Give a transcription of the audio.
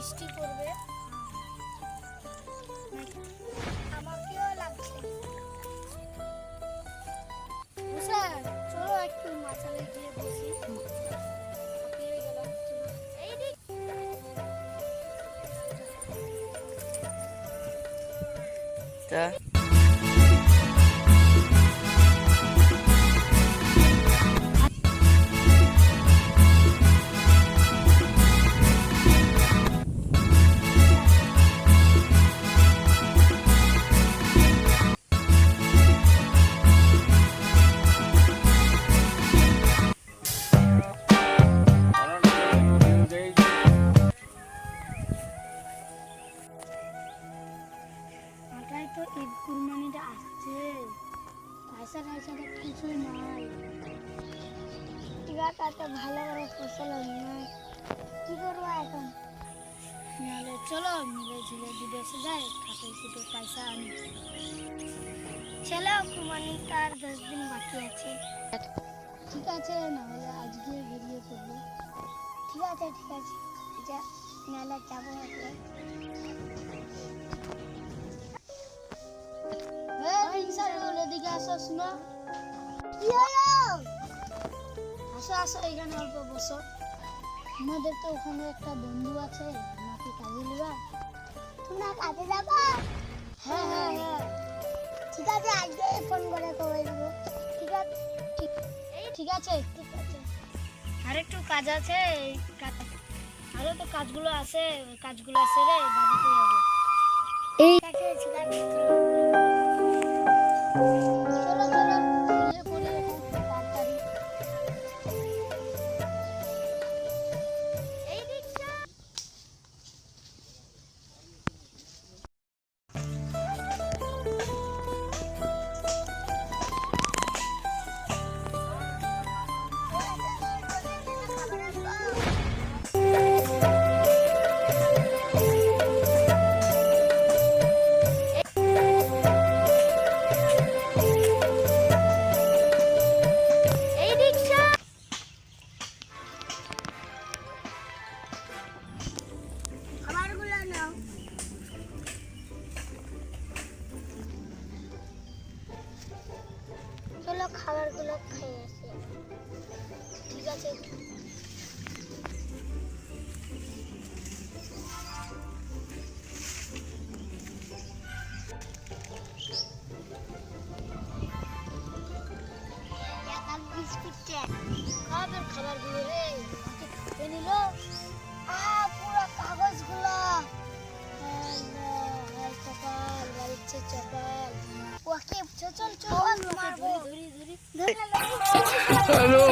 বৃষ্টি পড়বে আমাকেও লাগছে। চলো একটু গিয়ে বসি। টয়সা তো কিছুই নাই এবার একটা ভালো করে ফসল হবে না। কি করব এখন? নাহলে চলো মিলে ঝিলে বিদেশে যাই খাতে ফুটে পয়সা আনি। চলো কুরবানিটা আর দশ দিন বাকি আছে। ঠিক আছে নাহলে আজকে বেরিয়ে পড়ব ঠিক আছে ঠিক আছে। যা নাহলে যাব আসো কি হলো আসো আসো এখানে অল্প বসো। আমাদের তো ওখানে একটা বন্ধু আছে আমাকে কাজে নিবা তোমরা কাজে যাবা? হ্যাঁ হ্যাঁ হ্যাঁ। ঠিক আছে আজকে ফোন করে খবর দেবো। ঠিক আছে? ঠিক ঠিক আছে। ঠিক আছে। আর একটু কাজ আছে আরও তো কাজগুলো আছে কাজগুলো সেরে বাড়িতে যাব। এই ঠিক আছে খাবারগুলো খেয়ে আসি। ঠিক আছে? খাবার খাবারগুলো রে? নিল? হ্যালো